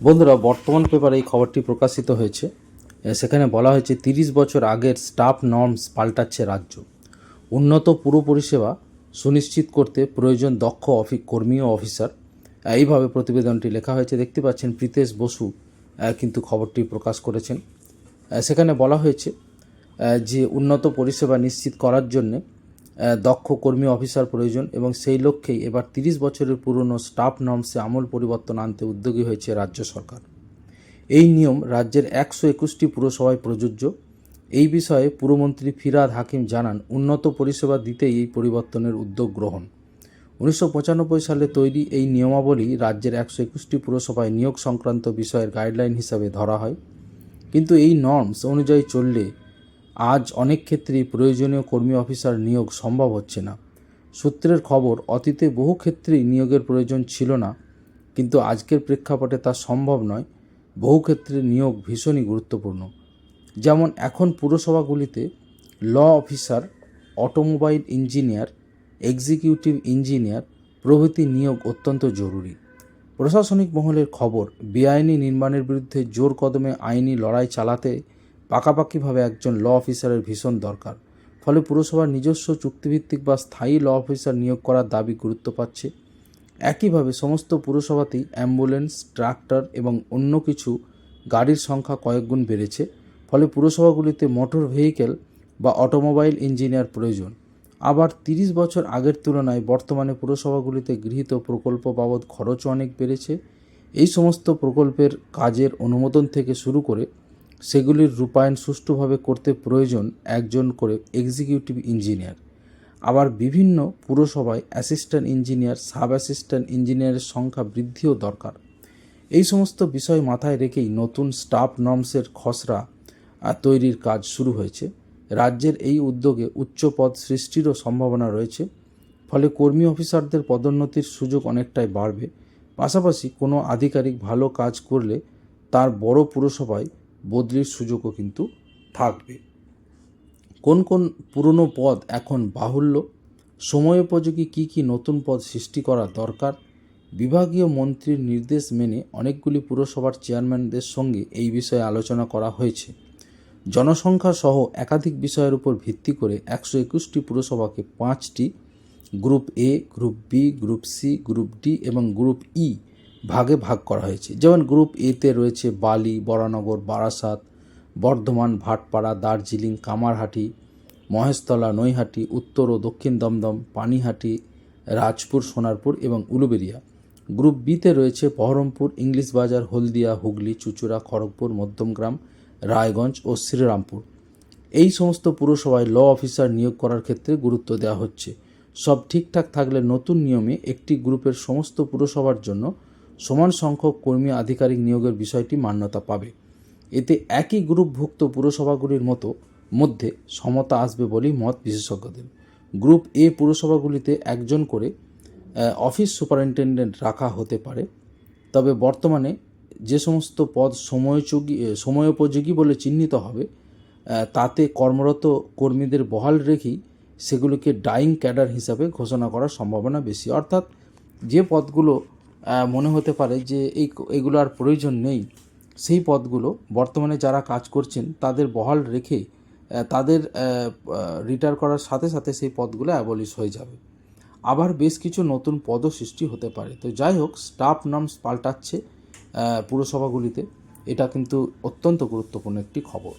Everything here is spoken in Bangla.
বন্ধুরা, বর্তমান পেপারে এই খবরটি প্রকাশিত হয়েছে। সেখানে বলা হয়েছে, তিরিশ বছর আগের স্টাফ নর্মস পাল্টাচ্ছে রাজ্য। উন্নত পুরো পরিষেবা সুনিশ্চিত করতে প্রয়োজন দক্ষ অফি, কর্মী ও অফিসার এইভাবে প্রতিবেদনটি লেখা হয়েছে, দেখতে পাচ্ছেন প্রীতেশ বসু কিন্তু খবরটি প্রকাশ করেছেন। সেখানে বলা হয়েছে যে উন্নত পরিষেবা নিশ্চিত করার জন্যে দক্ষ কর্মী অফিসার প্রয়োজন এবং সেই লক্ষ্যেই এবার তিরিশ বছরের পুরনো স্টাফ নর্মসে আমূল পরিবর্তন আনতে উদ্যোগী হয়েছে রাজ্য সরকার। এই নিয়ম রাজ্যের একশো একুশটি পুরসভায় প্রযোজ্য। এই বিষয়ে পুরমন্ত্রী ফিরাদ হাকিম জানান, উন্নত পরিষেবা দিতেই এই পরিবর্তনের উদ্যোগ গ্রহণ। উনিশশো পঁচানব্বই সালে তৈরি এই নিয়মাবলী রাজ্যের একশো একুশটি পুরসভায় নিয়োগ সংক্রান্ত বিষয়ের গাইডলাইন হিসাবে ধরা হয়। কিন্তু এই নর্মস অনুযায়ী চললে আজ অনেক ক্ষেত্রেই প্রয়োজনীয় কর্মী অফিসার নিয়োগ সম্ভব হচ্ছে না। সূত্রের খবর, অতীতে বহু ক্ষেত্রেই নিয়োগের প্রয়োজন ছিল না, কিন্তু আজকের প্রেক্ষাপটে তা সম্ভব নয়। বহু ক্ষেত্রে নিয়োগ ভীষণই গুরুত্বপূর্ণ। যেমন এখন পুরসভাগুলিতে law officer, automobile engineer, executive engineer প্রভৃতি নিয়োগ অত্যন্ত জরুরি। প্রশাসনিক মহলের খবর, বেআইনি নির্মাণের বিরুদ্ধে জোর কদমে আইনি লড়াই চালাতে পাকাপাকিভাবে একজন ল অফিসারের ভীষণ দরকার। ফলে পুরসভার নিজস্ব চুক্তিভিত্তিক বা স্থায়ী ল অফিসার নিয়োগ করার দাবি গুরুত্ব পাচ্ছে। একইভাবে সমস্ত পুরসভাতেই অ্যাম্বুলেন্স, ট্রাক্টর এবং অন্য কিছু গাড়ির সংখ্যা কয়েকগুণ বেড়েছে। ফলে পুরসভাগুলিতে মোটর ভেহিকেল বা অটোমোবাইল ইঞ্জিনিয়ার প্রয়োজন। আবার তিরিশ বছর আগের তুলনায় বর্তমানে পুরসভাগুলিতে গৃহীত প্রকল্প বাবদ খরচও অনেক বেড়েছে। এই সমস্ত প্রকল্পের কাজের অনুমোদন থেকে শুরু করে সেগুলির রূপায়ণ সুষ্ঠুভাবে করতে প্রয়োজন একজন করে এক্সিকিউটিভ ইঞ্জিনিয়ার আবার বিভিন্ন পুরসভায় অ্যাসিস্ট্যান্ট ইঞ্জিনিয়ার সাব অ্যাসিস্ট্যান্ট ইঞ্জিনিয়ারের সংখ্যা বৃদ্ধিও দরকার। এই সমস্ত বিষয় মাথায় রেখেই নতুন স্টাফ নর্মসের খসড়া তৈরির কাজ শুরু হয়েছে। রাজ্যের এই উদ্যোগে উচ্চ পদ সৃষ্টিরও সম্ভাবনা রয়েছে। ফলে কর্মী অফিসারদের পদোন্নতির সুযোগ অনেকটাই বাড়বে। পাশাপাশি কোনো আধিকারিক ভালো কাজ করলে তার বড় পুরসভায় বদলির সুযোগও কিন্তু থাকবে। কোন কোন পুরনো পদ এখন বাহুল্য? সময়োপযোগী কী কী নতুন পদ সৃষ্টি করা দরকার? বিভাগীয় মন্ত্রীর নির্দেশ মেনে অনেকগুলি পুরসভার চেয়ারম্যানদের সঙ্গে এই বিষয়ে আলোচনা করা হয়েছে। জনসংখ্যা সহ একাধিক বিষয়ের উপর ভিত্তি করে একশো একুশটি পুরসভাকে পাঁচটি group A, group B, group C, group D এবং গ্রুপ ই ভাগে ভাগ করা হয়েছে। যেমন গ্রুপ এতে রয়েছে বালি, বরানগর, বারাসাত, বর্ধমান, ভাটপাড়া, দার্জিলিং, কামারহাটি, মহেশতলা, নৈহাটি, উত্তর ও দক্ষিণ দমদম, পানিহাটি, রাজপুর, সোনারপুর এবং উলুবেরিয়া। গ্রুপ বিতে রয়েছে বহরমপুর, ইংলিশ বাজার, হলদিয়া, হুগলি, চুচুড়া, খড়গপুর মধ্যমগ্রাম রায়গঞ্জ ও শ্রীরামপুর। এই সমস্ত পুরসভায় ল অফিসার নিয়োগ করার ক্ষেত্রে গুরুত্ব দেওয়া হচ্ছে। সব ঠিকঠাক থাকলে নতুন নিয়মে একটি গ্রুপের সমস্ত পুরসভার জন্য সমান সংখ্যক কর্মী আধিকারিক নিয়োগের বিষয়টি মান্যতা পাবে। এতে একই গ্রুপভুক্ত পুরসভাগুলির মতো, মধ্যে সমতা আসবে বলেই মত বিশেষজ্ঞদের। গ্রুপ এ পুরসভাগুলিতে একজন করে অফিস সুপারিনটেন্ডেন্ট রাখা হতে পারে। তবে বর্তমানে যে সমস্ত পদ সময়যোগী সময়োপযোগী বলে চিহ্নিত হবে তাতে কর্মরত কর্মীদের বহাল রেখেই সেগুলোকে ডাইং ক্যাডার হিসাবে ঘোষণা করার সম্ভাবনা বেশি। অর্থাৎ যে পদগুলো মনে হতে পারে যে এই এগুলো আর প্রয়োজন নেই। সেই পদগুলো বর্তমানে যারা কাজ করছেন, তাদের বহাল রেখে তাদের রিটায়ার করার সাথে সাথে সেই পদগুলো অ্যাবলিশ হয়ে যাবে। আবার বেশ কিছু নতুন পদও সৃষ্টি হতে পারে। তো যাই হোক স্টাফ নর্মস পাল্টাচ্ছে পুরসভাগুলিতে। এটা কিন্তু অত্যন্ত গুরুত্বপূর্ণ একটি খবর।